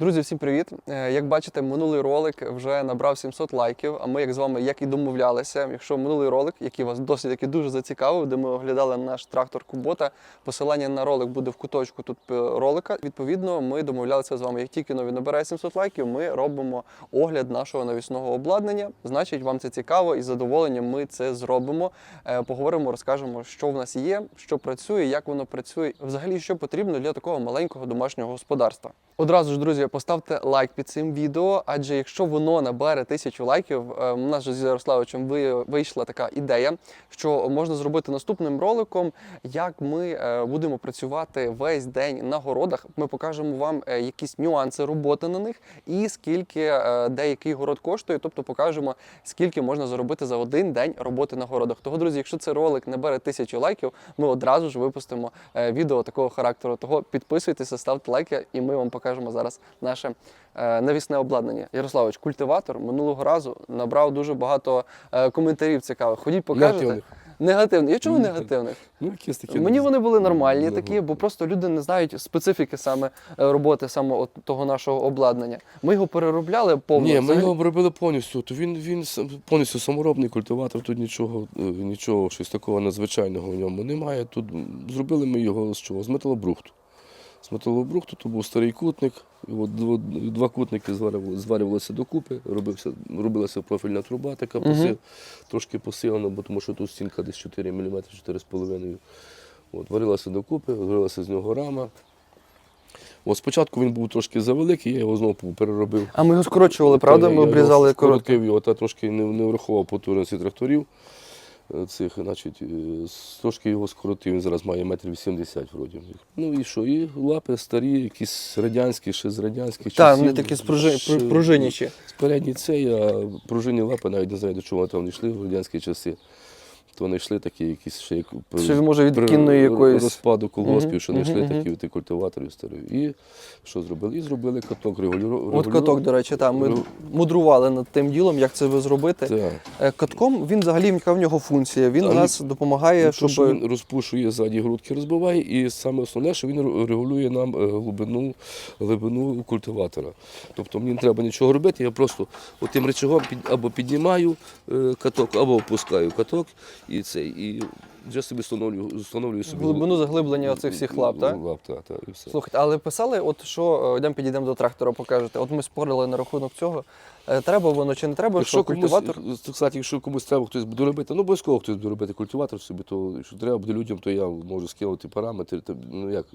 Друзі, всім привіт! Е, Як бачите, минулий ролик вже набрав 700 лайків. А ми, як з вами, як і домовлялися, якщо минулий ролик, який вас досить таки дуже зацікавив, де ми оглядали наш трактор Кубота, посилання на ролик буде в куточку тут е, ролика. Відповідно, ми домовлялися з вами. Як тільки нові набирає 700 лайків, ми робимо огляд нашого навісного обладнання. Значить, вам це цікаво і з задоволенням ми це зробимо. Е, Поговоримо, розкажемо, що в нас є, що працює, як воно працює, взагалі, що потрібно для такого маленького домашнього господарства. Одразу ж, друзі, поставте лайк під цим відео, адже якщо воно набере тисячу лайків, е, у нас же з Ярославичем ви- вийшла така ідея, що можна зробити наступним роликом, як ми е, будемо працювати весь день на городах. Ми покажемо вам е, якісь нюанси роботи на них і скільки деякий город коштує, тобто покажемо, скільки можна заробити за один день роботи на городах. Того, друзі, якщо цей ролик набере тисячу лайків, ми одразу ж випустимо відео такого характеру. Того підписуйтеся, ставте лайки, і ми вам покажемо зараз наше е, навісне обладнання. Ярославович, культиватор минулого разу набрав дуже багато е, коментарів цікавих. Ходіть, покажете. Негативних. Я чому негативних? Ну, якісь такі. Мені вони були нормальні такі, бо просто люди не знають специфіки саме е, роботи саме от того нашого обладнання. Ми його переробляли повно. Ні, ми його обробили повністю. То він, він повністю саморобний культиватор, тут нічого, нічого щось такого надзвичайного в ньому немає. Тут зробили ми його з чого? З металобрухту. З металобрухту то був старий кутник. от два кутники зварювалися докупи, робився, робилася профільна труба, така Мгм. посил, трошки посилена, бо тому що тут стінка десь 4 мм, 4,5 От, варилася докупи, варилася з нього рама. От спочатку він був трошки завеликий, я його знову переробив. А ми його скорочували, правда? Ми я його обрізали коротко. скоротив його, та трошки не, не врахував потужності тракторів. Цих, значить, е, трошки його скоротив, він зараз має метр вісімдесят вроді. Ну і що? І лапи старі, якісь радянські, ще з радянських Так, вони такі спружинячі. Спередні цей, а пружинні лапи навіть не знаю, до чого вони там йшли в радянські часи. То вони йшли такі якісь ще як Що може від при кінної якоїсь. розпаду колгоспів, Мгм, що не йшли мгм, такі мгм. ті культиваторів старі. І що зробили? І зробили каток регулювання. От каток, до речі, там ми Регу- мудрували над тим ділом, як це ви зробити. Так. Е, Катком він взагалі яка в нього функція. Він А у він- нас допомагає, Ну, щоб що він розпушує ззаді грудки, розбиває, і саме основне, що він ре- регулює нам е, глибину, глибину культиватора. Тобто мені не треба нічого робити, я просто тим речагом під, або піднімаю е, каток, або опускаю каток і цей. Вже собі встановлюю, встановлюю собі глибину заглиблення оцих всіх лап, так? Лап, так, так, і все. Слухайте, але писали, от що е, йдемо підійдемо до трактора, покажете. От ми спорили на рахунок цього. Е, Треба воно чи не треба, Якщо що комусь, культиватор. кстати, якщо комусь треба хтось буде робити, ну обов'язково хтось буде робити культиватор собі, то якщо треба буде людям, то я можу скинути параметри. То, ну як,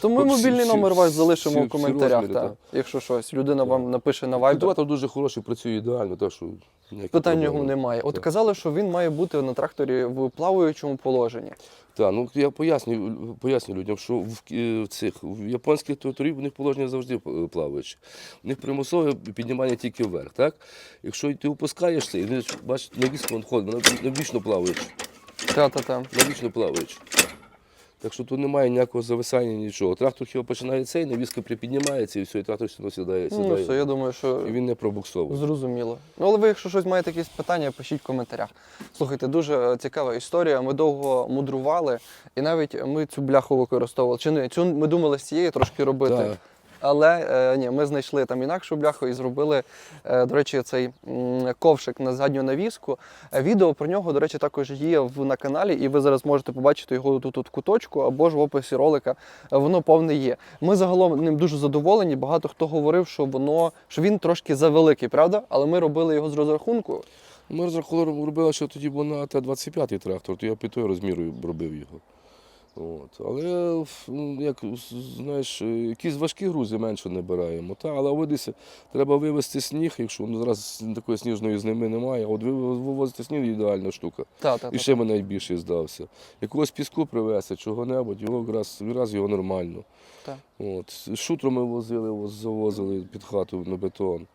То ми всі- мобільний всі- номер ваш всі- залишимо всі в коментарях. розміри, так. так. Якщо щось, людина вам напише на Viber. Культиватор дуже хороший, працює ідеально, так що ніяких Питань проблем його немає. От Так. казали, що він має бути на тракторі в плаваючому положенні. Так, ну я поясню, поясню людям, що в, е, в цих в японських тракторів у них положення завжди е, плаваюче. У них примусове піднімання тільки вверх. Так? Якщо ти опускаєшся, і бачиш, на віску ходить, воно навічно плаваючи. Та-та-та. Навічно плаваючи. Так що тут немає ніякого зависання, нічого. Трактор хіба починає цей, навіска припіднімається і все, і трактор сюди одно сідає. Ну, все, я думаю, що І він не пробуксовує. Зрозуміло. Ну, але ви, якщо щось маєте якісь питання, пишіть в коментарях. Слухайте, дуже е, цікава історія. Ми довго мудрували, і навіть ми цю бляху використовували. Чи не цю ми думали з цієї трошки робити. Так. Але е, ні, ми знайшли там інакшу бляху і зробили, е, до речі, цей ковшик на задню навіску. Е, Відео про нього, до речі, також є в, на каналі, і ви зараз можете побачити його тут, тут куточку або ж в описі ролика. Воно повне є. Ми загалом ним дуже задоволені. Багато хто говорив, що воно що він трошки завеликий, правда? Але ми робили його з розрахунку. Ми розрахували, робили, що тоді був на Т-25 трактор, то я під тою розміру робив його. От. Але ну, як знаєш, е, якісь важкі грузи менше не бираємо. Та, але видися, треба вивезти сніг, якщо ну, зараз такої сніжної зими немає. От вивозити сніг ідеальна штука. Та, та, І та. ще мене найбільше здався. Якогось піску привезти, чого-небудь, його якраз, якраз його нормально. Так. От. Шутро ми возили, завозили під хату на бетон.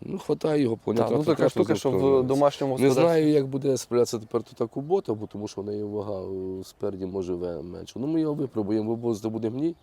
Ну, хватає його, Та, Так, ну така штука, що в домашньому Не господарстві. знаю, як буде справлятися тепер тут та кубота, бо тому що в неї вага е, спереді може менше. Ну ми його випробуємо, бо здобудемо гній.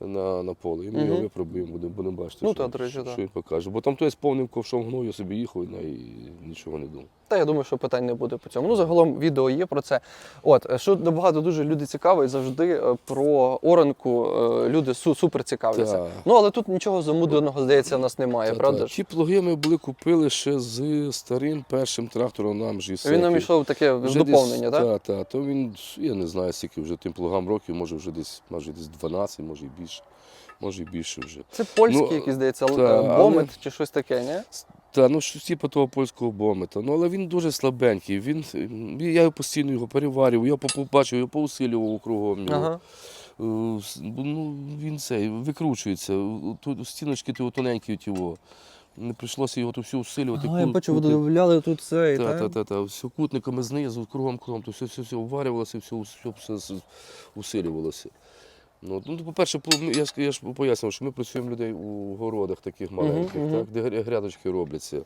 На, на поле. І ми його випробуємо, будемо, будемо бачити, Ну, що, та, до речі, що, та. що він покаже. Бо там той з повним ковшом гною собі їхав і, і нічого не думав. Та я думаю, що питань не буде по цьому. Ну, загалом відео є про це. От, е, що набагато дуже люди цікавить, завжди е, про оранку е, люди су- супер цікавляться. Так. Ну, але тут нічого замудреного, здається, в нас немає, Та- правда та. ж? Ті плуги ми були купили ще з старим першим трактором нам ж Він нам йшов таке в доповнення, так? Так, так. То він, я не знаю, скільки вже тим плугам років, може вже десь, може десь 12, може і більше. Може і більше вже. Це польський, Ну, який, здається, та, е, але- чи щось таке, ні? Та, ну щось типу того польського бомета. Ну, але він дуже слабенький. Він, я його постійно його переварював, я побачив, його поусилював кругом. Його. Ага. Е, Ну, він цей викручується. Тут стіночки ті тоненькі його. Не прийшлося його тут все усилювати. Ага, я бачу, додавляли тут цей, Та, так? та, та. Все кутниками знизу, кругом, кругом, то все, все, все уварювалося, все, все, все, все усилювалося. Ну, ну, по-перше, я ж, я ж пояснював, що ми працюємо людей у городах таких маленьких, мгм. так, де грядочки робляться.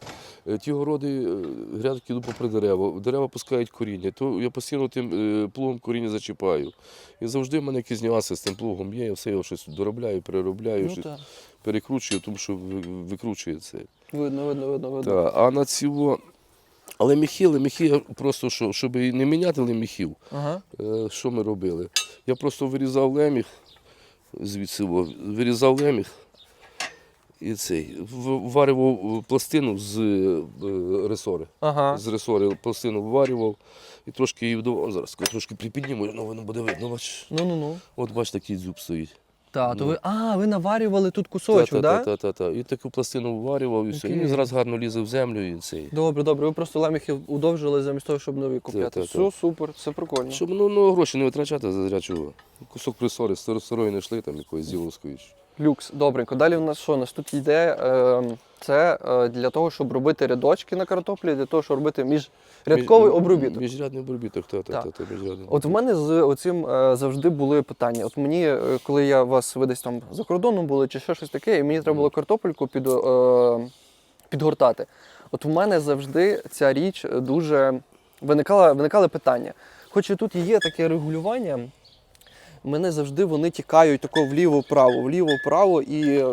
Е, Ті городи, е, грядки йдуть попри дерева, дерева пускають коріння, то я постійно тим е, плугом коріння зачіпаю. І завжди в мене якісь нюанси з тим плугом є, я все його щось доробляю, переробляю, Ну, щось так. перекручую, тому що ви- викручує це. Видно, видно, видно, видно. Та, а на цього. Але міхи, міхи просто, що, щоб і не міняти леміхів, Ага. що ми робили? Я просто вирізав леміх, звідси вирізав леміг і цей, варював пластину з е, ресори. Ага. З ресори пластину вварював і трошки її вдавав. Зараз трошки припідніму, ну воно буде видно. Бач. Ну-ну-ну. От бач, такий зуб стоїть. Так, то Ну. ви. А, ви наварювали тут кусочок, так? та, та, та. І таку пластину вварював, і все. І Окей. І зразу гарно лізе в землю і цей. Добре, добре. Ви просто ламіхи удовжили замість того, щоб нові купляти. та, Все, та. супер, це прикольно. Щоб ну, ну, гроші не витрачати за чого. Кусок присори, старо- старої не йшли, там якоїсь зіловської. Люкс, добренько. Далі в нас що? У нас тут йде е, це е, для того, щоб робити рядочки на картоплі, для того, щоб робити міжрядковий Між- обробіток. Міжрядний обробіток, та, та, та, міжрядний. От в мене з оцим е, завжди були питання. От мені, е, коли я вас ви десь там за кордоном були, чи ще щось таке, і мені треба було картопельку під, е, підгортати. От в мене завжди ця річ дуже виникала, виникали питання. Хоч і тут є таке регулювання, мене завжди вони тікають тако вліво-право, вліво-право і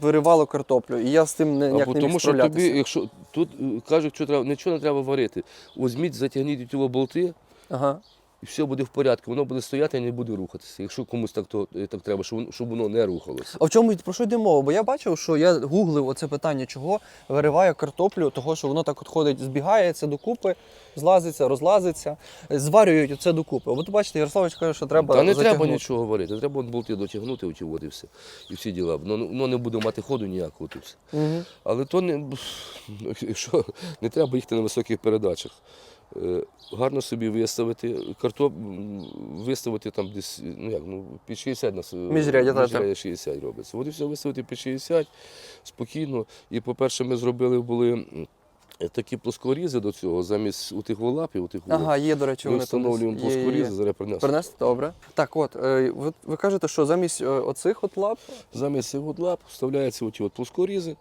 виривало картоплю. І я з тим не, ніяк Або не міг тому, що тобі, справлятися. якщо тут е, кажуть, що треба, нічого не треба варити. Візьміть, затягніть тіло болти, Ага. І все буде в порядку. Воно буде стояти і не буде рухатися. Якщо комусь так, то, е, так треба, щоб, щоб воно не рухалося. А в чому про що йде мова? Бо я бачив, що я гуглив оце питання, чого вириває картоплю, того що воно так от ходить, збігається докупи, злазиться, розлазиться, зварюють оце докупи. От бачите, Ярославович каже, що треба. Та не треба нічого варити. Треба болти дотягнути, оті от і все. І всі діла. Воно, воно не буде мати ходу ніякого. Тут все. Мгм. Але то не, якщо не треба їхати на високих передачах. Е, Гарно собі виставити картоп, виставити там десь, ну як, ну, під 60 нас е, Міжрядя, та, міжрядя 60 робиться. От і все виставити під 60 спокійно. І, по-перше, ми зробили були такі плоскорізи до цього, замість у тих волапів, у тих Ага, є, до речі, ми встановлюємо. Є, плоскорізи, зараз принесу. Принести добре. Так, от, е, ви, ви кажете, що замість е, оцих от лап. Замість цих от лап вставляються оті от плоскорізи.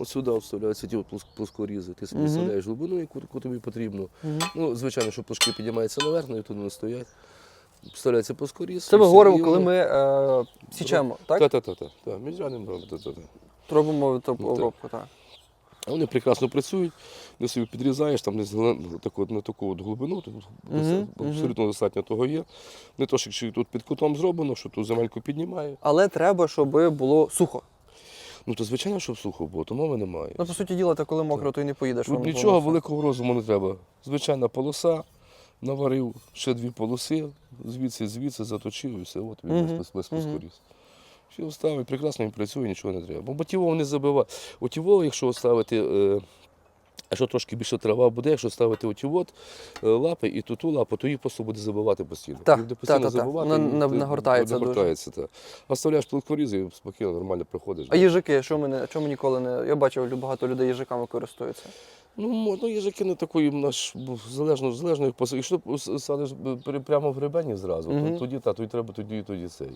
От сюди вставляються ті плоскорізи. Ти собі вставляєш глибину, яку, яку тобі потрібно. Ну, звичайно, що плашки піднімаються наверх, і тут вони стоять. Вставляється плоскоріз. Це ми говоримо, коли ми е, січемо, так? Та-та-та. та. Міжрядним робимо, та-та-та. Робимо Ну, так. обробку, так. А вони прекрасно працюють, ти собі підрізаєш, там десь таку, от- на таку от глибину, тут Мгм, абсолютно достатньо того є. Не то, що тут під кутом зроблено, що тут земельку піднімає. Але треба, щоб було сухо. Ну то звичайно, щоб сухо було, то мови немає. Ну, по суті діла, то коли мокро, то й не поїдеш. Тут нічого полоси. великого розуму не треба. Звичайна полоса, наварив ще дві полоси, звідси, звідси заточив і все, от він без, без, без мгм. поскоріз. Все вставив, прекрасно він працює, нічого не треба. Бо ботівого не забиває. Отівого, якщо оставити. е, якщо трошки більше трава буде, якщо ставити оті от лапи і ту ту лапу, то її просто буде забивати постійно. Так, буде постійно та, та, та. забивати, Вона і на- нагортається дуже. та. А вставляєш плоскоріз і спокійно, нормально проходиш. А їжаки, що ми, що ми ніколи не. Я бачив, багато людей їжаками користуються. Ну, ну їжаки не такої наш залежно, залежно як посадиш. Якщо садиш прямо в гребені зразу, Мгм. то тоді та, тоді треба тоді і тоді цей.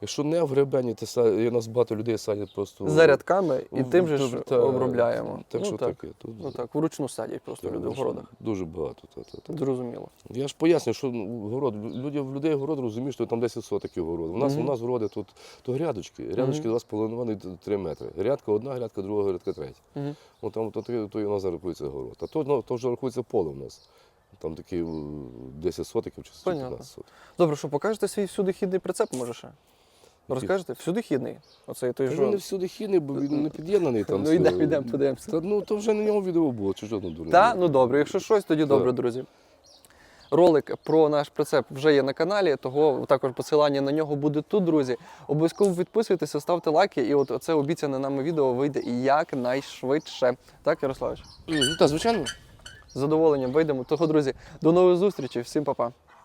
Якщо не в гребені, то са- у нас багато людей садять просто зарядками і в- тим же ж та- обробляємо. Так ну, що так. таке. Тут, Ну так, вручну садять просто так, люди в городах. Дуже багато. Та, та, та. Зрозуміло. Я ж поясню, що ну, город, люди, в людей город розуміють, що там 10 сотиків город. У нас, Мгм. у нас городи тут то грядочки, грядочки 2,5-3 метри. Грядка одна, грядка друга, грядка третя. Мгм. От там то, то, то і у нас рахується город. А то, ну, то вже рахується поле у нас. Там такі е, 10 сотиків чи 15 сотиків. Добре, що покажете свій всюдихідний прицеп, може ще? Розкажете? Всюдихідний. Оцей той Та він не всюди хідний, бо він не під'єднаний там. Ну йдемо, йдемо, подивимося. Та, ну, то вже на ньому відео було, чи жодного там Так, ну добре, якщо щось, тоді добре, друзі. Ролик про наш прицеп вже є на каналі, того також посилання на нього буде тут, друзі. Обов'язково підписуйтеся, ставте лайки, і от це обіцяне нами відео вийде якнайшвидше. Так, Ярославич? Та звичайно. З задоволенням вийдемо. Того, друзі, до нових зустрічей, всім па-па.